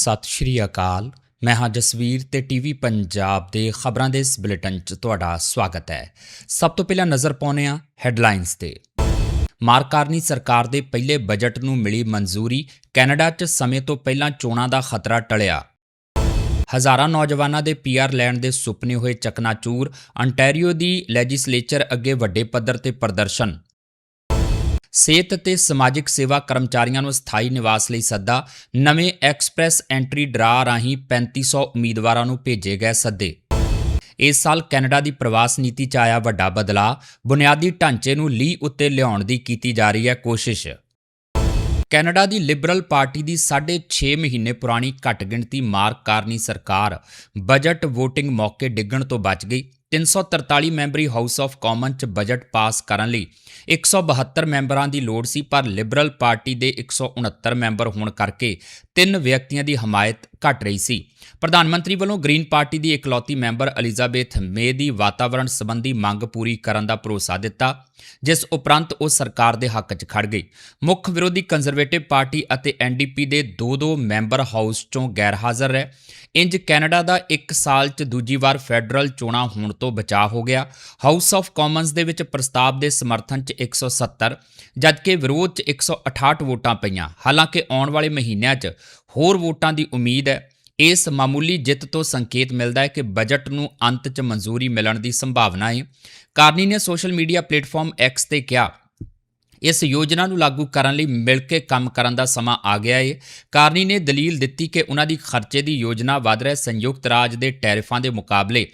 ਸਤਿ ਸ਼੍ਰੀ ਅਕਾਲ। ਮੈਂ ਹਾਂ ਜਸਵੀਰ ਤੇ ਟੀਵੀ ਪੰਜਾਬ ਦੇ ਖਬਰਾਂ ਦੇ ਇਸ ਬੁਲੇਟਿਨ 'ਚ ਤੁਹਾਡਾ ਸਵਾਗਤ ਹੈ। ਸਭ ਤੋਂ ਪਹਿਲਾਂ ਨਜ਼ਰ ਪਾਉਂਦੇ ਹਾਂ ਹੈਡਲਾਈਨਸ ਤੇ। ਮਾਰਕਾਰਨੀ ਸਰਕਾਰ ਦੇ ਪਹਿਲੇ ਬਜਟ ਨੂੰ ਮਿਲੀ ਮਨਜ਼ੂਰੀ, ਕੈਨੇਡਾ 'ਚ ਸਮੇਂ ਤੋਂ ਪਹਿਲਾਂ ਚੋਣਾਂ ਦਾ ਖਤਰਾ ਟਲਿਆ। ਹਜ਼ਾਰਾਂ ਨੌਜਵਾਨਾਂ ਦੇ ਪੀਆਰ ਲੈਣ ਦੇ ਸੁਪਨੇ ਹੋਏ ਚਕਨਾਚੂਰ, ਅੰਟੈਰੀਓ ਦੀ ਲੈਜਿਸਲੇਚਰ ਅੱਗੇ ਵੱਡੇ ਪੱਧਰ ਤੇ ਪ੍ਰਦਰਸ਼ਨ। ਸਿਹਤ ਤੇ ਸਮਾਜਿਕ ਸੇਵਾ ਕਰਮਚਾਰੀਆਂ ਨੂੰ ਸਥਾਈ ਨਿਵਾਸ ਲਈ ਸੱਦਾ, ਨਵੇਂ ਐਕਸਪ੍ਰੈਸ ਐਂਟਰੀ ਡਰਾ ਰਾਹੀਂ 3500 ਉਮੀਦਵਾਰਾਂ ਨੂੰ ਭੇਜੇ ਗਏ ਸੱਦੇ। ਇਸ ਸਾਲ ਕੈਨੇਡਾ ਦੀ ਪ੍ਰਵਾਸ ਨੀਤੀ 'ਚ ਆਇਆ ਵੱਡਾ ਬਦਲਾਅ, ਬੁਨਿਆਦੀ ਢਾਂਚੇ ਨੂੰ ਲੀ ਉੱਤੇ ਲਿਆਉਣ ਦੀ ਕੀਤੀ ਜਾ ਰਹੀ ਹੈ ਕੋਸ਼ਿਸ਼। ਕੈਨੇਡਾ ਦੀ ਲਿਬਰਲ ਪਾਰਟੀ ਦੀ 6.5 ਮਹੀਨੇ ਪੁਰਾਣੀ ਘੱਟ ਗਿਣਤੀ ਮਾਰਕ ਕਾਰਨੀ ਸਰਕਾਰ ਬਜਟ VOTING ਮੌਕੇ ਡਿੱਗਣ ਤੋਂ ਬਚ ਗਈ। 343 ਮੈਂਬਰੀ ਹਾਊਸ ਆਫ ਕਾਮਨ ਚ ਬਜਟ ਪਾਸ ਕਰਨ ਲਈ 172 ਮੈਂਬਰਾਂ ਦੀ ਲੋੜ ਸੀ, ਪਰ ਲਿਬਰਲ ਪਾਰਟੀ ਦੇ 169 ਮੈਂਬਰ ਹੋਣ ਕਰਕੇ ਤਿੰਨ ਵਿਅਕਤੀਆਂ ਦੀ ਹਮਾਇਤ ਘਟ ਰਹੀ ਸੀ। ਪ੍ਰਧਾਨ ਮੰਤਰੀ ਵੱਲੋਂ ਗ੍ਰੀਨ ਪਾਰਟੀ ਦੀ ਇਕਲੌਤੀ ਮੈਂਬਰ ਐਲਿਜ਼ਾਬੈਥ ਮੇ ਦੀ ਵਾਤਾਵਰਣ ਸੰਬੰਧੀ ਮੰਗ ਪੂਰੀ ਕਰਨ ਦਾ ਭਰੋਸਾ ਦਿੱਤਾ, ਜਿਸ ਉਪਰੰਤ ਉਹ ਸਰਕਾਰ ਦੇ ਹੱਕ 'ਚ ਖੜ ਗਈ। ਮੁੱਖ ਵਿਰੋਧੀ ਕੰਜ਼ਰਵੇਟਿਵ ਪਾਰਟੀ ਅਤੇ ਐਨਡੀਪੀ ਦੇ ਦੋ ਦੋ ਮੈਂਬਰ ਹਾਊਸ 'ਚੋਂ ਗੈਰ ਹਾਜ਼ਰ ਰਹੇ। ਇੰਜ ਕੈਨੇਡਾ ਦਾ 1 ਸਾਲ 'ਚ ਦੂਜੀ ਵਾਰ ਫੈਡਰਲ ਚੋਣਾਂ ਹੋਣ ਤੋਂ ਬਚਾਅ ਹੋ ਗਿਆ। ਹਾਊਸ ਆਫ ਕਾਮਨਸ ਦੇ ਵਿੱਚ ਪ੍ਰਸਤਾਵ ਦੇ ਸਮਰਥਨ 'ਚ 170 ਜਦਕਿ ਵਿਰੋਧ 'ਚ 168 ਵੋਟਾਂ ਪਈਆਂ। ਹਾਲਾਂਕਿ ਆਉਣ ਵਾਲੇ ਮਹੀਨਿਆਂ 'ਚ ਹੋਰ ਵੋਟਾਂ ਦੀ ਉਮੀਦ ਹੈ। ਇਸ ਮਾਮੂਲੀ ਜਿੱਤ ਤੋਂ ਸੰਕੇਤ ਮਿਲਦਾ ਹੈ ਕਿ ਬਜਟ ਨੂੰ ਅੰਤ 'ਚ ਮਨਜ਼ੂਰੀ ਮਿਲਣ ਦੀ ਸੰਭਾਵਨਾ ਹੈ। ਕਾਰਨੀ ਨੇ ਸੋਸ਼ਲ ਮੀਡੀਆ ਪਲੇਟਫਾਰਮ X ਤੇ ਕਿਹਾ ਇਸ ਯੋਜਨਾ ਨੂੰ ਲਾਗੂ ਕਰਨ ਲਈ ਮਿਲ ਕੇ ਕੰਮ ਕਰਨ ਦਾ ਸਮਾਂ ਆ ਗਿਆ ਹੈ ਕਾਰਨੀ ਨੇ ਦਲੀਲ ਦਿੱਤੀ ਕਿ ਉਹਨਾਂ ਦੀ ਖਰਚੇ ਦੀ ਯੋਜਨਾ ਵਧ ਰਹੇ ਸੰਯੁਕਤ ਰਾਜ ਦੇ ਟੈਰਿਫਾਂ ਦੇ ਮੁਕਾਬਲੇ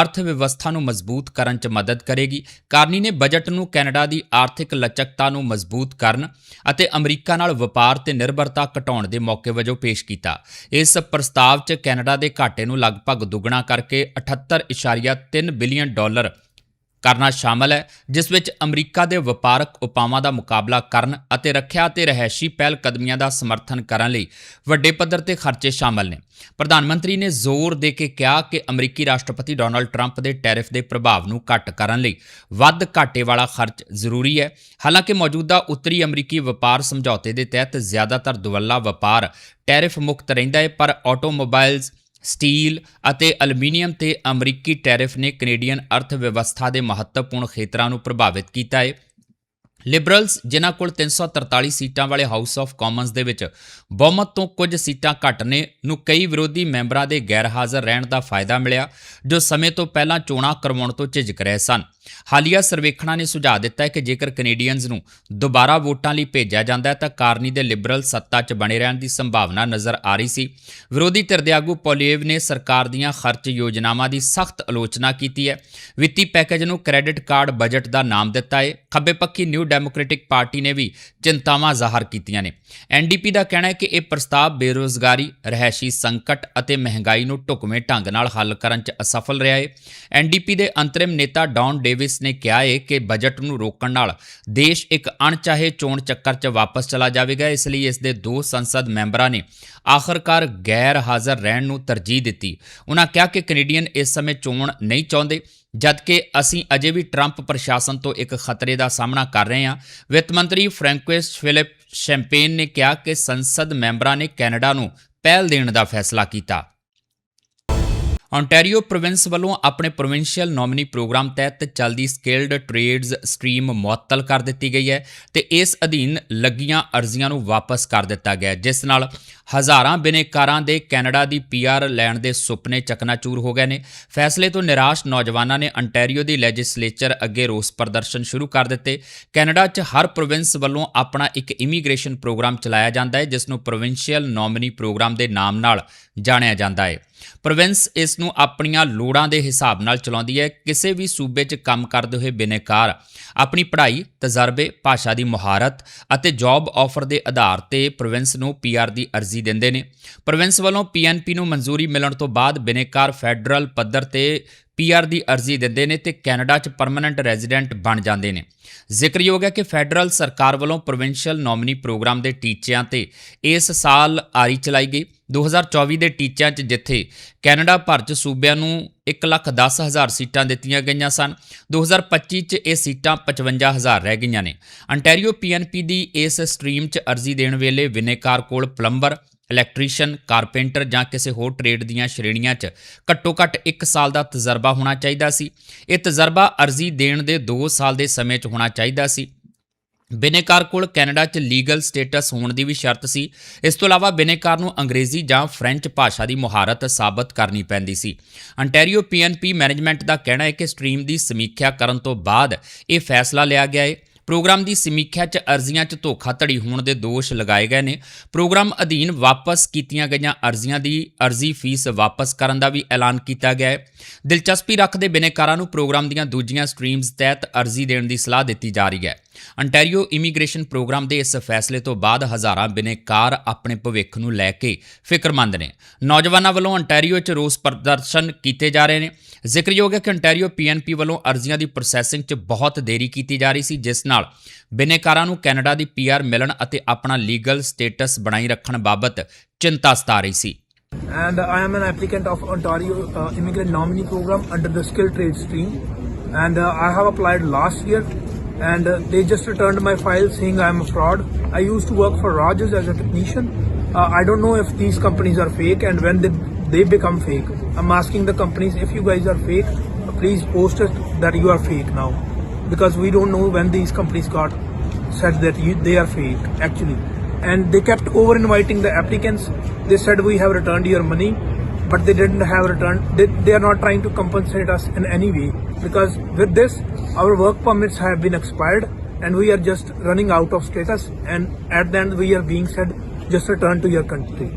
ਅਰਥ ਵਿਵਸਥਾ ਨੂੰ ਮਜ਼ਬੂਤ ਕਰਨ 'ਚ ਮਦਦ ਕਰੇਗੀ। ਕਾਰਨੀ ਨੇ ਬਜਟ ਨੂੰ ਕੈਨੇਡਾ ਦੀ ਆਰਥਿਕ ਲਚਕਤਾ ਨੂੰ ਮਜ਼ਬੂਤ ਕਰਨ ਅਤੇ ਅਮਰੀਕਾ ਨਾਲ ਵਪਾਰ ਤੇ ਨਿਰਭਰਤਾ ਘਟਾਉਣ ਦੇ ਮੌਕੇ ਵਜੋਂ ਪੇਸ਼ ਕੀਤਾ। ਇਸ ਪ੍ਰਸਤਾਵ 'ਚ ਕੈਨੇਡਾ ਦੇ ਘਾਟੇ ਨੂੰ ਲਗਭਗ ਦੁੱਗਣਾ ਕਰਕੇ 78.3 ਬਿਲੀਅਨ ਡਾਲਰ ਕਰਨਾ ਸ਼ਾਮਲ ਹੈ, ਜਿਸ ਵਿੱਚ ਅਮਰੀਕਾ ਦੇ ਵਪਾਰਕ ਉਪਾਵਾਂ ਦਾ ਮੁਕਾਬਲਾ ਕਰਨ ਅਤੇ ਰੱਖਿਆ ਤੇ ਰਹਿائشੀ ਪਹਿਲ ਕਦਮੀਆਂ ਦਾ ਸਮਰਥਨ ਕਰਨ ਲਈ ਵੱਡੇ ਪੱਧਰ ਤੇ ਖਰਚੇ ਸ਼ਾਮਲ ਨੇ। ਪ੍ਰਧਾਨ ਮੰਤਰੀ ਨੇ ਜ਼ੋਰ ਦੇ ਕੇ ਕਿਹਾ ਕਿ ਅਮਰੀਕੀ ਰਾਸ਼ਟਰਪਤੀ ਡੋਨਲਡ ਟਰੰਪ ਦੇ ਟੈਰਿਫ ਦੇ ਪ੍ਰਭਾਵ ਨੂੰ ਘੱਟ ਕਰਨ ਲਈ ਵੱਧ ਘਾਟੇ ਵਾਲਾ ਖਰਚ ਜ਼ਰੂਰੀ ਹੈ। ਹਾਲਾਂਕਿ ਮੌਜੂਦਾ ਉੱਤਰੀ ਅਮਰੀਕੀ ਵਪਾਰ ਸਮਝੌਤੇ ਦੇ ਤਹਿਤ ਜ਼ਿਆਦਾਤਰ ਦੁਵੱਲਾ ਵਪਾਰ ਟੈਰਿਫ ਮੁਕਤ ਰਹਿੰਦਾ ਹੈ, ਪਰ ਆਟੋਮੋਬਾਈਲਸ ਸਟੀਲ ਅਤੇ ਐਲੂਮੀਨੀਅਮ ਤੇ ਅਮਰੀਕੀ ਟੈਰਿਫ ਨੇ ਕੈਨੇਡੀਅਨ ਅਰਥ ਵਿਵਸਥਾ ਦੇ ਮਹੱਤਵਪੂਰਨ ਖੇਤਰਾਂ ਨੂੰ ਪ੍ਰਭਾਵਿਤ ਕੀਤਾ ਹੈ। ਲਿਬਰਲਸ ਜਿਨ੍ਹਾਂ ਕੋਲ 343 ਸੀਟਾਂ ਵਾਲੇ ਹਾਊਸ ਆਫ ਕਾਮਨਸ ਦੇ ਵਿੱਚ ਬਹੁਮਤ ਤੋਂ ਕੁਝ ਸੀਟਾਂ ਘੱਟ ਨੇ, ਨੂੰ ਕਈ ਵਿਰੋਧੀ ਮੈਂਬਰਾਂ ਦੇ ਗੈਰ ਹਾਜ਼ਰ ਰਹਿਣ ਦਾ ਫਾਇਦਾ ਮਿਲਿਆ, ਜੋ ਸਮੇਂ ਤੋਂ ਪਹਿਲਾਂ ਚੋਣਾਂ ਕਰਵਾਉਣ ਤੋਂ ਝਿਜਕ ਰਹੇ ਸਨ। ਹਾਲੀਆ ਸਰਵੇਖਣਾਂ ਨੇ ਸੁਝਾਅ ਦਿੱਤਾ ਹੈ ਕਿ ਜੇਕਰ ਕੈਨੇਡੀਅਨਜ਼ ਨੂੰ ਦੁਬਾਰਾ ਵੋਟਾਂ ਲਈ ਭੇਜਿਆ ਜਾਂਦਾ ਹੈ, ਤਾਂ ਕਾਰਨੀ ਦੇ ਲਿਬਰਲ ਸੱਤਾ 'ਚ ਬਣੇ ਰਹਿਣ ਦੀ ਸੰਭਾਵਨਾ ਨਜ਼ਰ ਆ ਰਹੀ ਸੀ। ਵਿਰੋਧੀ ਧਿਰ ਦੇ ਆਗੂ ਪੋਲੀਏਵ ਨੇ ਸਰਕਾਰ ਦੀਆਂ ਖਰਚ ਯੋਜਨਾਵਾਂ ਦੀ ਸਖਤ ਆਲੋਚਨਾ ਕੀਤੀ ਹੈ। ਵਿੱਤੀ ਪੈਕੇਜ ਨੂੰ ਕ੍ਰੈਡਿਟ ਕਾਰਡ ਬਜਟ ਦਾ ਨਾਮ ਦਿੱਤਾ ਹੈ। ਖੱਬੇ ਪੱਖੀ ਨਿਊ ਡੈਮੋਕ੍ਰੈਟਿਕ ਪਾਰਟੀ ਨੇ ਵੀ ਚਿੰਤਾਵਾਂ ਜ਼ਾਹਰ ਕੀਤੀਆਂ ਨੇ। ਐਨਡੀਪੀ ਦਾ ਕਹਿਣਾ ਹੈ ਕਿ ਇਹ ਪ੍ਰਸਤਾਵ ਬੇਰੋਜ਼ਗਾਰੀ ਰਹਿਸ਼ੀ ਸੰਕਟ ਅਤੇ ਮਹਿੰਗਾਈ ਨੂੰ ਢੁਕਵੇਂ ਢੰਗ ਨਾਲ ਹੱਲ ਕਰਨ 'ਚ ਅਸਫਲ ਰਿਹਾ ਹੈ ਐਨਡੀਪੀ ਦੇ ਅੰਤਰਿਮ ਨੇਤਾ ਡੌਨ ਡੇਵਿਸ ਨੇ ਕਿਹਾ ਹੈ ਕਿ ਬਜਟ ਨੂੰ ਰੋਕਣ ਨਾਲ ਦੇਸ਼ ਇੱਕ ਅਣਚਾਹੇ ਚੋਣ ਚੱਕਰ 'ਚ ਵਾਪਸ ਚਲਾ ਜਾਵੇਗਾ। ਇਸ ਲਈ ਇਸ ਦੇ ਦੋ ਸੰਸਦ ਮੈਂਬਰਾਂ ਨੇ ਆਖਰਕਾਰ ਗੈਰ ਹਾਜ਼ਰ ਰਹਿਣ ਨੂੰ ਤਰਜੀਹ ਦਿੱਤੀ। ਉਹਨਾਂ ਕਿਹਾ ਕਿ ਕੈਨੇਡੀਅਨ ਇਸ ਸਮੇਂ ਚੋਣ ਨਹੀਂ ਚਾਹੁੰਦੇ। ਜਦਕਿ ਅਸੀਂ ਅਜੇ ਵੀ ਟਰੰਪ ਪ੍ਰਸ਼ਾਸਨ ਤੋਂ ਇੱਕ ਖਤਰੇ ਦਾ ਸਾਹਮਣਾ ਕਰ ਰਹੇ ਹਾਂ, ਵਿੱਤ ਮੰਤਰੀ ਫ੍ਰੈਂਕੋਇਸ ਫਿਲਿਪ ਸ਼ੈਂਪੇਨ ਨੇ ਕਿਹਾ ਕਿ ਸੰਸਦ ਮੈਂਬਰਾਂ ਨੇ ਕੈਨੇਡਾ ਨੂੰ ਪਹਿਲ ਦੇਣ ਦਾ ਫੈਸਲਾ ਕੀਤਾ। Ontario ਪ੍ਰੋਵਿੰਸ ਵੱਲੋਂ ਆਪਣੇ ਪ੍ਰੋਵਿੰਸ਼ੀਅਲ ਨੋਮਿਨੀ ਪ੍ਰੋਗਰਾਮ ਤਹਿਤ ਚੱਲਦੀ ਸਕਿਲਡ ਟ੍ਰੇਡਸ ਸਟਰੀਮ ਮੁਅੱਤਲ ਕਰ ਦਿੱਤੀ ਗਈ ਹੈ ਤੇ ਇਸ ਅਧੀਨ ਲੱਗੀਆਂ ਅਰਜ਼ੀਆਂ ਨੂੰ ਵਾਪਸ ਕਰ ਦਿੱਤਾ ਗਿਆ ਜਿਸ ਨਾਲ ਹਜ਼ਾਰਾਂ ਬਿਨੇਕਾਰਾਂ ਦੇ ਕੈਨੇਡਾ ਦੀ ਪੀਆਰ ਲੈਣ ਦੇ ਸੁਪਨੇ ਚਕਨਾਚੂਰ ਹੋ ਗਏ ਨੇ। ਫੈਸਲੇ ਤੋਂ ਨਿਰਾਸ਼ ਨੌਜਵਾਨਾਂ ਨੇ ਅੰਟੈਰੀਓ ਦੀ ਲੈਜਿਸਲੇਚਰ ਅੱਗੇ ਰੋਸ ਪ੍ਰਦਰਸ਼ਨ ਸ਼ੁਰੂ ਕਰ ਦਿੱਤੇ। ਕੈਨੇਡਾ 'ਚ ਹਰ ਪ੍ਰੋਵਿੰਸ ਵੱਲੋਂ ਆਪਣਾ ਇੱਕ ਇਮੀਗ੍ਰੇਸ਼ਨ ਪ੍ਰੋਗਰਾਮ ਚਲਾਇਆ ਜਾਂਦਾ ਹੈ, ਜਿਸ ਨੂੰ ਪ੍ਰੋਵਿੰਸ਼ੀਅਲ ਨੋਮਿਨੀ ਪ੍ਰੋਗਰਾਮ ਦੇ ਨਾਮ ਨਾਲ ਜਾਣਿਆ ਜਾਂਦਾ ਹੈ। ਪ੍ਰੋਵਿੰਸ ਇਸ ਨੂੰ ਆਪਣੀਆਂ ਲੋੜਾਂ ਦੇ ਹਿਸਾਬ ਨਾਲ ਚਲਾਉਂਦੀ ਹੈ। ਕਿਸੇ ਵੀ ਸੂਬੇ 'ਚ ਕੰਮ ਕਰਦੇ ਹੋਏ ਬਿਨੇਕਾਰ, ਆਪਣੀ ਪੜ੍ਹਾਈ, ਤਜਰਬੇ, ਭਾਸ਼ਾ ਦੀ ਮੁਹਾਰਤ ਅਤੇ ਜੌਬ ਆਫਰ ਦੇ ਆਧਾਰ ਤੇ ਪ੍ਰੋਵਿੰਸ ਨੂੰ ਪੀਆਰ ਦੀ ਅਰਜ਼ੀ ਦਿੰਦੇ ਨੇ। ਪ੍ਰੋਵਿੰਸ ਵੱਲੋਂ ਪੀਐਨਪੀ ਨੂੰ ਮਨਜ਼ੂਰੀ ਮਿਲਣ ਤੋਂ ਬਾਅਦ ਬਿਨੇਕਾਰ ਫੈਡਰਲ ਪੱਧਰ ਤੇ ਪੀਆਰ ਦੀ ਅਰਜ਼ੀ ਦਿੰਦੇ ਨੇ ਤੇ ਕੈਨੇਡਾ 'ਚ ਪਰਮਨੈਂਟ ਰੈਜ਼ੀਡੈਂਟ ਬਣ ਜਾਂਦੇ ਨੇ। ਜ਼ਿਕਰਯੋਗ ਹੈ ਕਿ ਫੈਡਰਲ ਸਰਕਾਰ ਵੱਲੋਂ ਪ੍ਰੋਵਿੰਸ਼ੀਅਲ ਨੋਮਨੀ ਪ੍ਰੋਗਰਾਮ ਦੇ ਟੀਚਿਆਂ ਤੇ ਇਸ ਸਾਲ ਆਰੀ ਚਲਾਈ ਗਈ। 2024 ਦੇ ਟੀਚਿਆਂ 'ਚ ਜਿੱਥੇ ਕੈਨੇਡਾ ਭਰ 'ਚ ਸੂਬਿਆਂ ਨੂੰ 110000 ਸੀਟਾਂ ਦਿੱਤੀਆਂ ਗਈਆਂ ਸਨ 2025 'ਚ ਇਹ ਸੀਟਾਂ 55000 ਰਹਿ ਗਈਆਂ ਨੇ। ਅੰਟੈਰੀਓ ਪੀਐਨਪੀ ਦੀ ਇਸ ਸਟਰੀਮ 'ਚ ਅਰਜ਼ੀ ਦੇਣ ਵੇਲੇ ਵਿਨੇਕਾਰ ਕੋਲ ਪਲੰਬਰ, ਇਲੈਕਟ੍ਰੀਸ਼ੀਅਨ, ਕਾਰਪੈਂਟਰ ਜਾਂ ਕਿਸੇ ਹੋਰ ਟ੍ਰੇਡ ਦੀਆਂ ਸ਼੍ਰੇਣੀਆਂ 'ਚ ਘੱਟੋ-ਘੱਟ 1 ਸਾਲ ਦਾ ਤਜਰਬਾ ਹੋਣਾ ਚਾਹੀਦਾ ਸੀ। ਇਹ ਤਜਰਬਾ ਅਰਜ਼ੀ ਦੇਣ ਦੇ 2 ਸਾਲ ਦੇ ਸਮੇਂ 'ਚ ਹੋਣਾ ਚਾਹੀਦਾ ਸੀ। ਬਿਨੇਕਾਰ ਕੋਲ ਕੈਨੇਡਾ 'ਚ ਲੀਗਲ ਸਟੇਟਸ ਹੋਣ ਦੀ ਵੀ ਸ਼ਰਤ ਸੀ। ਇਸ ਤੋਂ ਇਲਾਵਾ ਬਿਨੇਕਾਰ ਨੂੰ ਅੰਗਰੇਜ਼ੀ ਜਾਂ ਫ੍ਰੈਂਚ ਭਾਸ਼ਾ ਦੀ ਮੁਹਾਰਤ ਸਾਬਤ ਕਰਨੀ ਪੈਂਦੀ ਸੀ। ਅੰਟੈਰੀਓ ਪੀਐਨਪੀ ਮੈਨੇਜਮੈਂਟ ਦਾ ਕਹਿਣਾ ਹੈ ਕਿ ਸਟ੍ਰੀਮ ਦੀ ਸਮੀਖਿਆ ਕਰਨ ਤੋਂ ਬਾਅਦ ਇਹ ਫੈਸਲਾ ਲਿਆ ਗਿਆ ਹੈ ਪ੍ਰੋਗਰਾਮ ਦੀ ਸਮੀਖਿਆ 'ਚ ਅਰਜ਼ੀਆਂ 'ਚ ਧੋਖਾਧੜੀ ਹੋਣ ਦੇ ਦੋਸ਼ ਲਗਾਏ ਗਏ ਨੇ। ਪ੍ਰੋਗਰਾਮ ਅਧੀਨ ਵਾਪਸ ਕੀਤੀਆਂ ਗਈਆਂ ਅਰਜ਼ੀਆਂ ਦੀ ਅਰਜ਼ੀ ਫੀਸ ਵਾਪਸ ਕਰਨ ਦਾ ਵੀ ਐਲਾਨ ਕੀਤਾ ਗਿਆ ਹੈ ਦਿਲਚਸਪੀ ਰੱਖਦੇ ਬਿਨੇਕਾਰਾਂ ਨੂੰ ਪ੍ਰੋਗਰਾਮ ਦੀਆਂ ਦੂਜੀਆਂ ਸਟ੍ਰੀਮਜ਼ ਤਹਿਤ ਅਰਜ਼ੀ ਦੇਣ ਦੀ ਸਲਾਹ ਦਿੱਤੀ ਜਾ ਰਹੀ ਹੈ। ਅੰਟੈਰੀਓ ਇਮੀਗ੍ਰੇਸ਼ਨ ਪ੍ਰੋਗਰਾਮ ਦੇ ਇਸ ਫੈਸਲੇ ਤੋਂ ਬਾਅਦ ਹਜ਼ਾਰਾਂ ਬਿਨੇਕਾਰ ਆਪਣੇ ਭਵਿੱਖ ਨੂੰ ਲੈ ਕੇ ਫਿਕਰਮੰਦ ਨੇ। ਨੌਜਵਾਨਾਂ ਵੱਲੋਂ ਅੰਟੈਰੀਓ 'ਚ ਰੋਸ ਪ੍ਰਦਰਸ਼ਨ ਕੀਤੇ ਜਾ ਰਹੇ ਨੇ। ਜ਼ਿਕਰਯੋਗ ਹੈ ਕਿ ਅੰਟੈਰੀਓ ਪੀਐਨਪੀ ਵੱਲੋਂ ਅਰਜ਼ੀਆਂ ਦੀ ਪ੍ਰੋਸੈਸਿੰਗ 'ਚ ਬਹੁਤ ਦੇਰੀ ਕੀਤੀ ਜਾ ਰਹੀ ਸੀ ਜਿਸ ਨਾਲ ਬਿਨੇਕਾਰਾਂ ਨੂੰ ਕੈਨੇਡਾ ਦੀ ਪੀਆਰ ਮਿਲਣ ਅਤੇ ਆਪਣਾ ਲੀਗਲ ਸਟੇਟਸ ਬਣਾਈ ਰੱਖਣ ਬਾਬਤ ਚਿੰਤਾ ਸਤਾ ਰਹੀ ਸੀ। And I am an applicant of Ontario uh, Immigrant Nominee Program under the Skilled Trade Stream. And uh, I have applied last year, and uh, they just returned my file saying I am a fraud. I used to work for Rogers as a technician. Uh, I don't know if these companies are fake and when did they become fake. I'm asking the companies if you guys are fake, please post it that you are fake now, because we don't know when these companies got said that you, they are fake actually and they kept over inviting the applicants they said we have returned your money but they didn't have returned they, they are not trying to compensate us in any way because with this our work permits have been expired and we are just running out of status and at the end we are being said just return to your country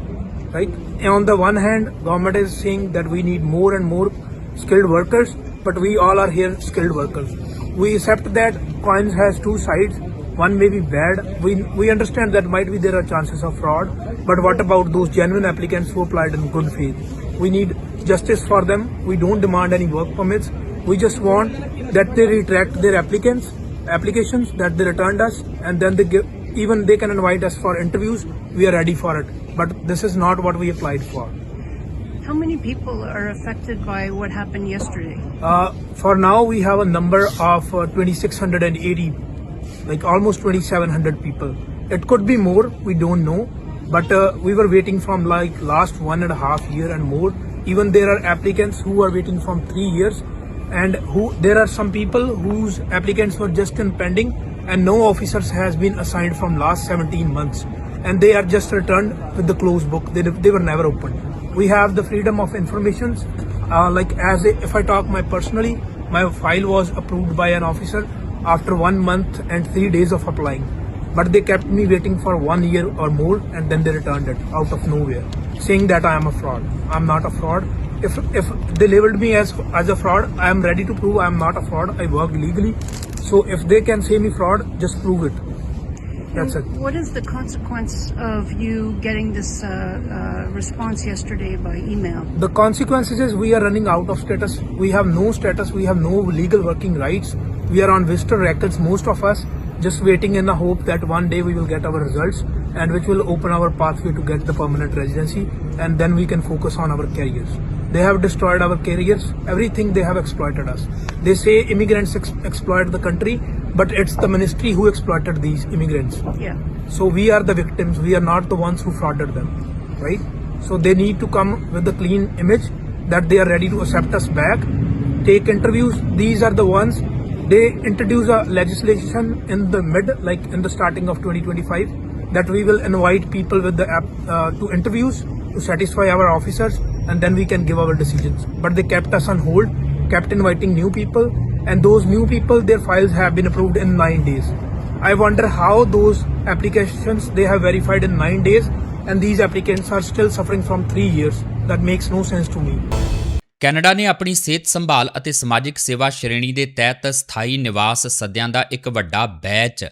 right? And on the one hand government is saying that we need more and more skilled workers but we all are here skilled workers. We accept that coins has two sides. One may be bad. We we understand that might be there are chances of fraud but what about those genuine applicants who applied in good faith? We need justice for them. We don't demand any work permits we just want that they retract their applicants applications that they returned us and then they give even they can invite us for interviews we are ready for it but this is not what we applied for How many people are affected by what happened yesterday? Uh, for now, we have a number of uh, 2,680, like almost 2,700 people. It could be more, we don't know. But uh, we were waiting from like last one and a half year and more. Even there are applicants who are waiting from three years, and who there are some people whose applicants were just in pending, and no officers has been assigned from last 17 months, and they are just returned with the closed book. They, they were never opened. We have the freedom of informations uh, like as a, if i talk my personally my file was approved by an officer after one month and three days of applying. But they kept me waiting for one year or more and then they returned it out of nowhere saying that i am a fraud. I'm not a fraud if if they labeled me as as a fraud i am ready to prove i am not a fraud i work legally so if they can say me fraud just prove it that's it What is the consequence of you getting this uh, uh, response yesterday by email? The consequences is we are running out of status. We have no status. We have no legal working rights. We are on visitor records, most of us, just waiting in the hope that one day we will get our results and which will open our pathway to get the permanent residency and then we can focus on our careers. They have destroyed our careers, everything they have exploited us. They say immigrants ex- exploit the country, but it's the ministry who exploited these immigrants. Yeah. So we are the victims. We are not the ones who frauded them, right? So they need to come with a clean image that they are ready to accept us back, take interviews. These are the ones. They introduce a legislation in the mid, like in the starting of 2025, that we will invite people with the app uh, to interviews to satisfy our officers, and then we can give our decisions. But they kept us on hold, kept inviting new people, and those new people, their files have been approved in nine days. I wonder how those applications they have verified in nine days, and these applicants are still suffering from three years. That makes no sense to me. Canada ਨੇ ਆਪਣੀ ਸਿਹਤ ਸੰਭਾਲ ਅਤੇ ਸਮਾਜਿਕ ਸੇਵਾ ਸ਼੍ਰੇਣੀ ਦੇ ਤਹਿਤ ਸਥਾਈ ਨਿਵਾਸ ਸੱਦਿਆਂ ਦਾ ਇੱਕ ਵੱਡਾ ਬੈਚ